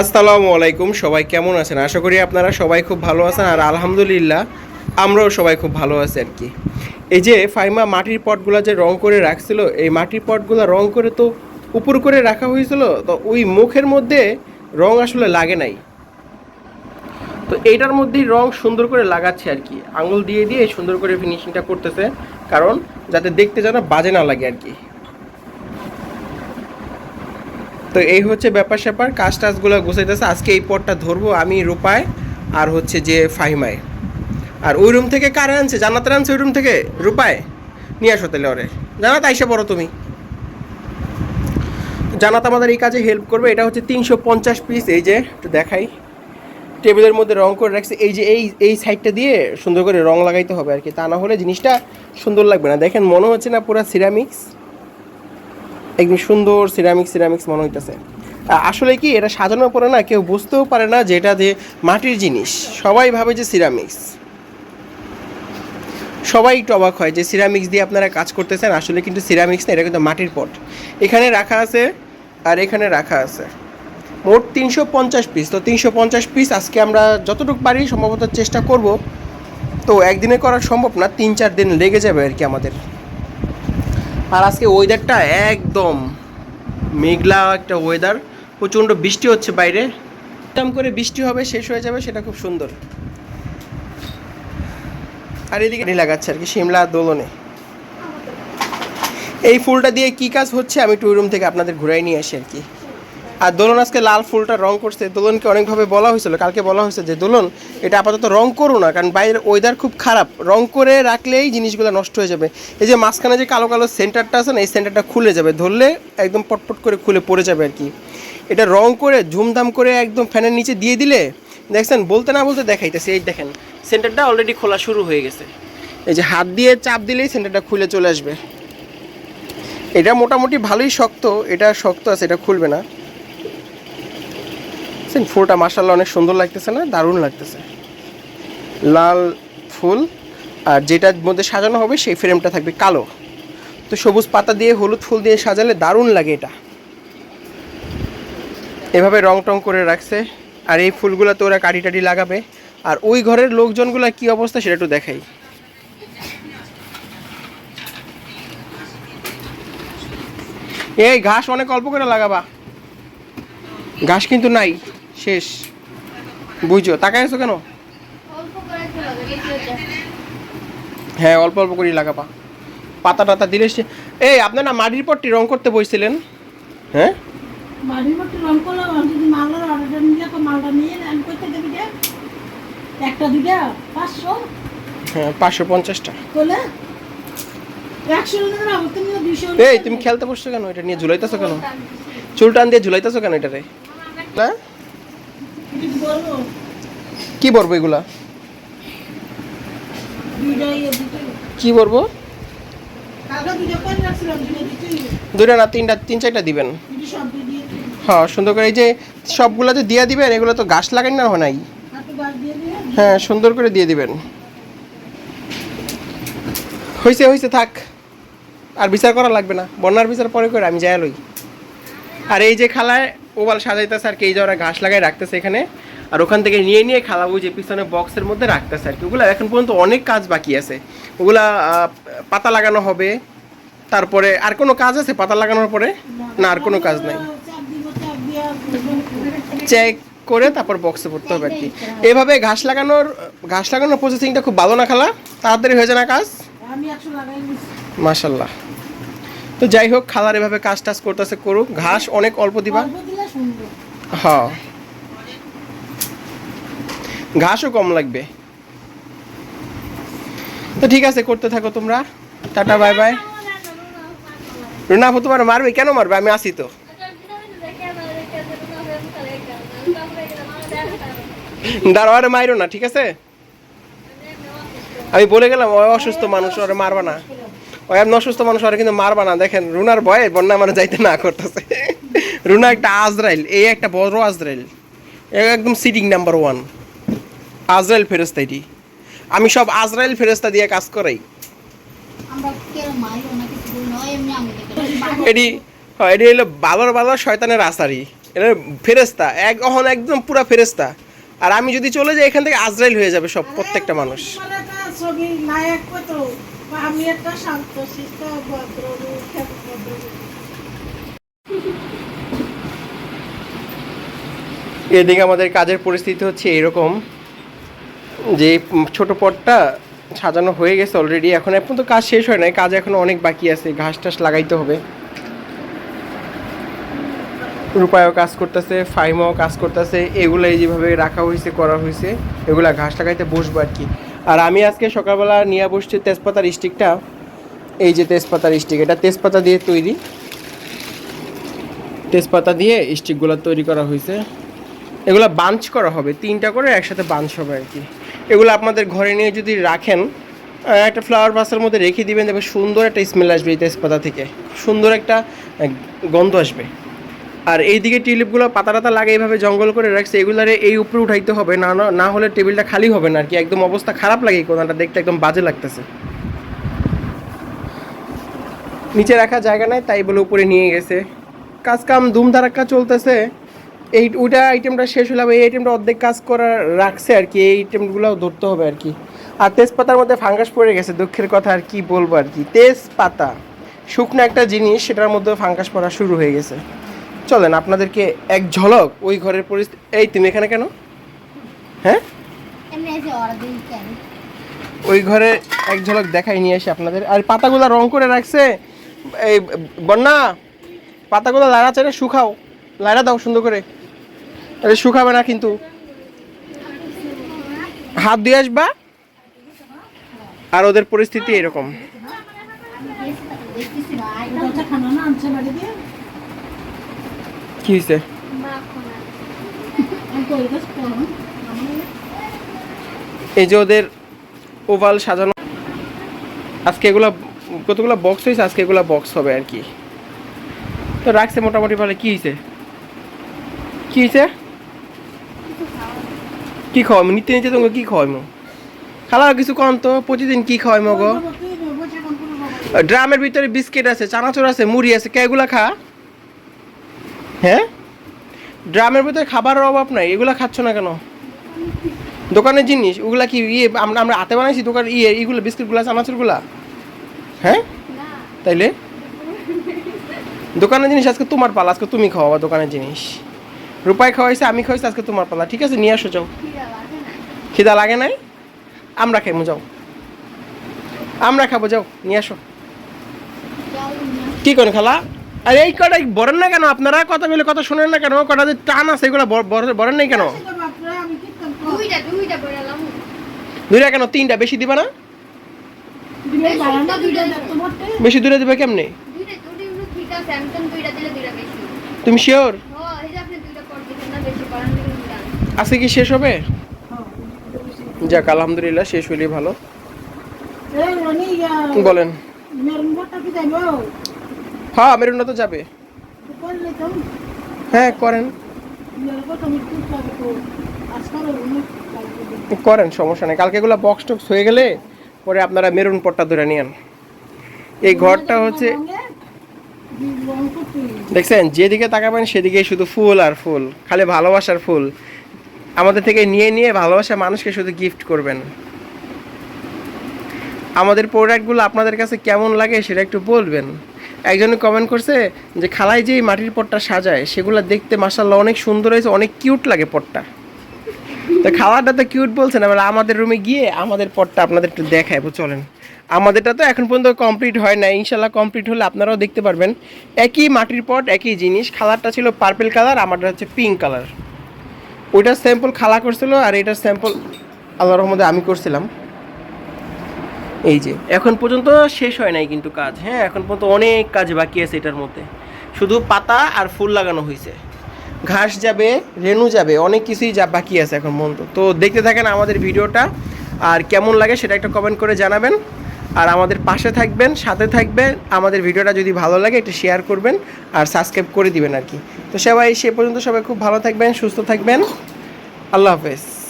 আসসালামু আলাইকুম, সবাই কেমন আছেন? আশা করি আপনারা সবাই খুব ভালো আছেন আর আলহামদুলিল্লাহ আমরাও সবাই খুব ভালো আছি আর কি। এই যে ফাইমা মাটির পটগুলো যে রং করে রাখছিল, এই মাটির পটগুলো রং করে তো উপর করে রাখা হয়েছিল, তো ওই মুখের মধ্যে রং আসলে লাগে নাই। তো এইটার মধ্যেই রং সুন্দর করে লাগাচ্ছে আর কি। আঙুল দিয়ে দিয়ে সুন্দর করে ফিনিশিংটা করতেছে, কারণ যাতে দেখতে যেন বাজে না লাগে আর কি। তো এই হচ্ছে ব্যাপার স্যাপার, কাজ টাজগুলো গুছাইতেছে। আজকে এই পটটা ধরবো আমি রূপায় আর হচ্ছে যে ফাহিমায়। আর ওই রুম থেকে কারে আনছে? জানাতে আনছে ওই রুম থেকে? রূপায়? নিয়ে আসো তাহলে ওরে। জানাত আইসা পড়ো তুমি। জানাত আমাদের এই কাজে হেল্প করবে। এটা হচ্ছে তিনশো পঞ্চাশ পিস এই যে, একটু দেখাই। টেবিলের মধ্যে রং করে রাখছে। এই যে, এই এই সাইডটা দিয়ে সুন্দর করে রং লাগাইতে হবে আর কি। তা না হলে জিনিসটা সুন্দর লাগবে না। দেখেন মনে হচ্ছে না পুরো সিরামিক্স একদম সুন্দর সিরামিক্স সিরামিক্স মনে হইতেছে। আসলে কি এটা সাজানোর পরে না কেউ বুঝতেও পারে না যে এটা যে মাটির জিনিস। সবাই ভাবে যে সিরামিক্স সবাই একটু অবাক হয় যে সিরামিক্স দিয়ে আপনারা কাজ করতেছেন, আসলে কিন্তু সিরামিক্স না, এটা কিন্তু মাটির পট। এখানে রাখা আছে আর এখানে রাখা আছে। মোট তিনশো পঞ্চাশ পিস তো তিনশো পঞ্চাশ পিস আজকে আমরা যতটুকু পারি সম্ভবত চেষ্টা করব। তো একদিনে করা সম্ভব না, তিন চার দিন লেগে যাবে আর কি আমাদের। আর আজকে ওয়েদারটা একদম মেঘলা একটা ওয়েদার প্রচণ্ড বৃষ্টি হচ্ছে বাইরে। টাম করে বৃষ্টি হবে, শেষ হয়ে যাবে, সেটা খুব সুন্দর। আর এদিকে লাগাচ্ছে আর কি শিমলা দোলনে। এই ফুলটা দিয়ে কি কাজ হচ্ছে আমি টুই রুম থেকে আপনাদের ঘুরাই নিয়ে আসি আর কি। আর দোলন আজকে লাল ফুলটা রং করছে, দোলনকে অনেকভাবে বলা হয়েছিল, কালকে বলা হয়েছে যে দোলন এটা আপাতত রং করো না, কারণ বাইরের ওয়েদার খুব খারাপ। রং করে রাখলেই জিনিসগুলো নষ্ট হয়ে যাবে। এই যে মাঝখানে যে কালো কালো সেন্টারটা আছে না, এই সেন্টারটা খুলে যাবে, ধরলে একদম পটপট করে খুলে পড়ে যাবে আর কি। এটা রং করে ঝুমধাম করে একদম ফ্যানের নিচে দিয়ে দিলে, দেখছেন, বলতে না বলতে দেখাইতেছে, এই দেখেন সেন্টারটা অলরেডি খোলা শুরু হয়ে গেছে। এই যে হাত দিয়ে চাপ দিলেই সেন্টারটা খুলে চলে আসবে। এটা মোটামুটি ভালোই শক্ত, এটা শক্ত আছে, এটা খুলবে না। দেখছেন ফুলটা মার্শাল্লাহ অনেক সুন্দর লাগতেছে না? দারুণ লাগতেছে। লাল ফুল, আর যেটার মধ্যে সাজানো হবে সেই ফ্রেমটা থাকবে কালো। তো সবুজ পাতা দিয়ে, হলুদ ফুল দিয়ে সাজালে দারুণ লাগে এটা। এভাবে রং টং করে রাখছে। আর এই ফুলগুলো তো ওরা কাটি টাটি লাগাবে। আর ওই ঘরের লোকজনগুলো কি অবস্থা সেটা একটু দেখাই। এই ঘাস অনেক অল্প করে লাগাবা। ঘাস কিন্তু নাই। শেষ। বুঝছ? তাকাই আছো কেন। হ্যাঁ অল্প অল্প করে লাগাবা। পাতা টাতা দিলে সে- এই আপনার না মাটির পট্টি রং করতে বসছিলেন হ্যাঁ? পাঁচশো। হ্যাঁ পাঁচশো পঞ্চাশটা এই তুমি খেলতে বসছো কেন? এটা নিয়ে ঝুলাইতেছো কেন? চুল টান দিয়ে ঝুলাইতেছো কেন এটারে? বলব কি বলব এগুলা? কি বলব দুইটা না, তিনটা, তিন চারটা দিবেন। হ্যাঁ সুন্দর করে এই যে সবগুলো যে দিয়ে দিবেন, এগুলো তো গাছ লাগাই না হয় নাই? হ্যাঁ সুন্দর করে দিয়ে দিবেন। হয়েছে হয়েছে থাক। আর বিচার করা লাগবে না। বন্যার বিচার পরে করে আমি যাই লই। আর এই যে খালায় ওবাল সাজাইতেছে আর কি, এই যে ওরা ঘাস লাগাই রাখতেছে এখানে। আর ওখান থেকে নিয়ে নিয়ে খালাবো যে পিছনে বক্সের মধ্যে রাখতেছে আর কি। ওগুলো এখন পর্যন্ত অনেক কাজ বাকি আছে। ওগুলা পাতা লাগানো হবে। তারপরে আর কোনো কাজ আছে পাতা লাগানোর পরে? না আর কোনো কাজ নাই। চেক করে তারপর বক্সে পড়তে হবে আর কি। এভাবে ঘাস লাগানোর ঘাস লাগানোর প্রসেসিংটা খুব ভালো না খালা? তাড়াতাড়ি হয়ে যায় না কাজ? মাশাল্লাহ। তো যাই হোক খালার এভাবে কাজ টাজ করতেছে করুক। ঘাস অনেক অল্প দিবা। হ্যাঁ। ঘাসও কম লাগবে। তো ঠিক আছে, করতে থাকো তোমরা। Tata, bye bye. রুনা তোমার মারবে? কেন মারবে? আমি আসি তো। দাঁড়াওয়ারে মাইরো না, ঠিক আছে? আমি বলে গেলাম, ওই অসুস্থ মানুষ, ওরে মারবা না। ওই এমন অসুস্থ মানুষ, ওরে কিন্তু মারবা না। দেখেন, রুনার ভয়ে বন্যা মানে যাইতে না করতেছে। রুনা একটা আজরাইল, এই একটা বড় আজরাইল। একদম সিটিং নাম্বার ওয়ান আজরাইল ফেরস্তা এটি আমি সব আজরাইল ফেরস্তা দিয়ে কাজ করাই। আমি দেখে এটি এটি হলো বালর বালর শয়তানের আসারি। এটা ফেরেস্তা এক অহন একদম পুরা ফেরেস্তা আর আমি যদি চলে যাই এখান থেকে আজরাইল হয়ে যাবে সব প্রত্যেকটা মানুষ। মানে এদিকে আমাদের কাজের পরিস্থিতি হচ্ছে এরকম। যে ছোট পটটা সাজানো হয়ে গেছে অলরেডি এখন এখন তো কাজ শেষ হয় নাই, কাজ এখন অনেক বাকি আছে, ঘাস টাস লাগাইতে হবে। রূপায়ও কাজ করতেছে ফাইমাও কাজ করতেছে এগুলো যেভাবে রাখা হয়েছে, করা হয়েছে, এগুলা ঘাস লাগাইতে বসবো আর কি। আর আমি আজকে সকালবেলা নিয়ে বসছি তেজপাতার স্টিকটা, এই যে তেজপাতার স্টিক, এটা তেজপাতা দিয়ে তৈরি। তেজপাতা দিয়ে স্টিকগুলো তৈরি করা হয়েছে। এগুলো বাঞ্চ করা হবে, তিনটা করে একসাথে বাঞ্চ হবে আর কি। এগুলো আপনাদের ঘরে নিয়ে যদি রাখেন একটা ফ্লাওয়ার বাসের মধ্যে রেখে দিবেন, দেখবেন সুন্দর একটা স্মেল আসবে এই তেজপাতা থেকে। সুন্দর একটা গন্ধ আসবে। আর এইদিকে টিউলিপগুলো পাতা টাতা লাগে এইভাবে জঙ্গল করে রাখছে, এগুলারে এই উপরে উঠাইতে হবে, না, না- না হলে টেবিলটা খালি হবে না আর কি একদম অবস্থা খারাপ লাগে কোনাটা, দেখতে একদম বাজে লাগতেছে। নিচে রাখা জায়গা নাই, তাই বলে উপরে নিয়ে গেছে। কাজ কাম ধুমধারাক্কা চলতেছে। এই ওইটা আইটেমটা শেষ হলে আবার এই আইটেমটা অর্ধেক কাজ করা রাখছে আর কি এই আইটেমগুলো ধরতে হবে আর কি। আর তেজপাতার মধ্যে ফাঙ্গাস পড়ে গেছে দুঃখের কথা আর কি বলব আর কি। তেজপাতা শুকনো একটা জিনিস সেটার মধ্যে ফাঙ্গাস পড়া শুরু হয়ে গেছে। চলেন আপনাদেরকে এক ঝলক ওই ঘরের পরিস্থিতি এই তুমি এখানে কেন? হ্যাঁ? ওই ঘরে এক ঝলক দেখাই নিয়ে আসি আপনাদের। আর পাতাগুলো রং করে রাখছে। এই বন্যা পাতাগুলো লাড়া চাড়ে শুকাও। লাড়া দাও সুন্দর করে। আরে শুকাবে না কিন্তু? হাত দিয়ে আসবা? আর ওদের পরিস্থিতি এরকম। এটা কি হয়েছে এই যে ওদের ওভাল সাজানো আজকে এগুলো কতগুলো বক্স হয়েছে আজকে এগুলো বক্স হবে আর কি। তো রাখছে মোটামুটি ভালো কি হয়েছে কি হয়েছে কি খাওয়াই নিতে নিতে তোমাকে কি খাওয়াই মো খালা কিছু কম তো প্রতিদিন কি খাওয়াই গো? ড্রামের ভিতরে বিস্কিট আছে চানাচুর আছে মুড়ি আছে কেগুলা খা? হ্যাঁ? ড্রামের ভিতরে খাবারের অভাব নাই এগুলা খাচ্ছ না কেন? দোকানের জিনিস ওগুলা কি ইয়ে আমরা আমরা হাতে বানাইছি দোকান ইয়ে এইগুলো বিস্কিটগুলো চানাচুরগুলা? হ্যাঁ? তাইলে? দোকানের জিনিস আজকে তোমার পালা আজকে তুমি খাওয়াবা দোকানের জিনিস। রূপাই খাওয়াইছে আমি খাওয়াইছি আজকে তোমার পালা ঠিক আছে? নিয়ে আসো যাও। খিদা লাগে নাই? আমরা খাইমু যাও। আমরা খাব যাও নিয়ে আসো। কি করেন খালা? আরে এই কটা বরেন না কেন আপনারা? কথা বলে কথা শোনেন না কেন? কটা যে টান আছে এগুলো বরেন নাই কেন? দুইটা দুইটা বইরালাম দুইটা কেন? তিনটা? বেশি দিবা না? বেশি দূরে দিবে কেমনে? আছে তুমি শিওর আজকে কি শেষ হবে? যাক আলহামদুলিল্লাহ শেষ হইলেই ভালো। বলেন। হ্যাঁ মেরুনা তো যাবে। হ্যাঁ করেন। করেন সমস্যা নেই। কালকে এগুলো বক্স টক্স হয়ে গেলে পরে আপনারা মেরুন পট্টা ধরে নিয়েন। এই ঘরটা হচ্ছে দেখছেন যেদিকে তাকাবেন সেদিকে শুধু ফুল আর ফুল। খালি ভালোবাসার ফুল। আমাদের থেকে নিয়ে নিয়ে ভালোবাসা মানুষকে শুধু গিফট করবেন। আমাদের প্রোডাক্টগুলো আপনাদের কাছে কেমন লাগে সেটা একটু বলবেন। একজনে কমেন্ট করছে যে, খালায় যেই মাটির পটটা সাজায়, সেগুলো দেখতে মাসাল্লাহ অনেক সুন্দর হয়েছে, অনেক কিউট লাগে পটটা। তো খাওয়াটা তো কিউট বলছেন এবার আমাদের রুমে গিয়ে আমাদের পটটা আপনাদের একটু দেখায় চলেন। আমাদেরটা তো এখন পর্যন্ত কমপ্লিট হয় না ইনশাল্লাহ কমপ্লিট হলে আপনারাও দেখতে পারবেন। একই মাটির পট, একই জিনিস, খালারটা ছিল পার্পেল কালার আমারটা হচ্ছে পিঙ্ক কালার ওইটার স্যাম্পল খালা করছিল আর এটার স্যাম্পল আল্লাহ রহমদে আমি করছিলাম। এই যে, এখন পর্যন্ত শেষ হয় নাই কিন্তু কাজ হ্যাঁ? এখন পর্যন্ত অনেক কাজ বাকি আছে এটার মধ্যে। শুধু পাতা আর ফুল লাগানো হয়েছে ঘাস যাবে, রেনু যাবে, অনেক কিছুই যা বাকি আছে এখন পর্যন্ত। তো দেখতে থাকেন আমাদের ভিডিওটা, আর কেমন লাগে সেটা একটা কমেন্ট করে জানাবেন। আর আমাদের পাশে থাকবেন, সাথে থাকবেন। আমাদের ভিডিওটা যদি ভালো লাগে, এটা শেয়ার করবেন আর সাবস্ক্রাইব করে দিবেন আর কি। তো সবাই সে পর্যন্ত সবাই খুব ভালো থাকবেন, সুস্থ থাকবেন। আল্লাহ হাফেজ।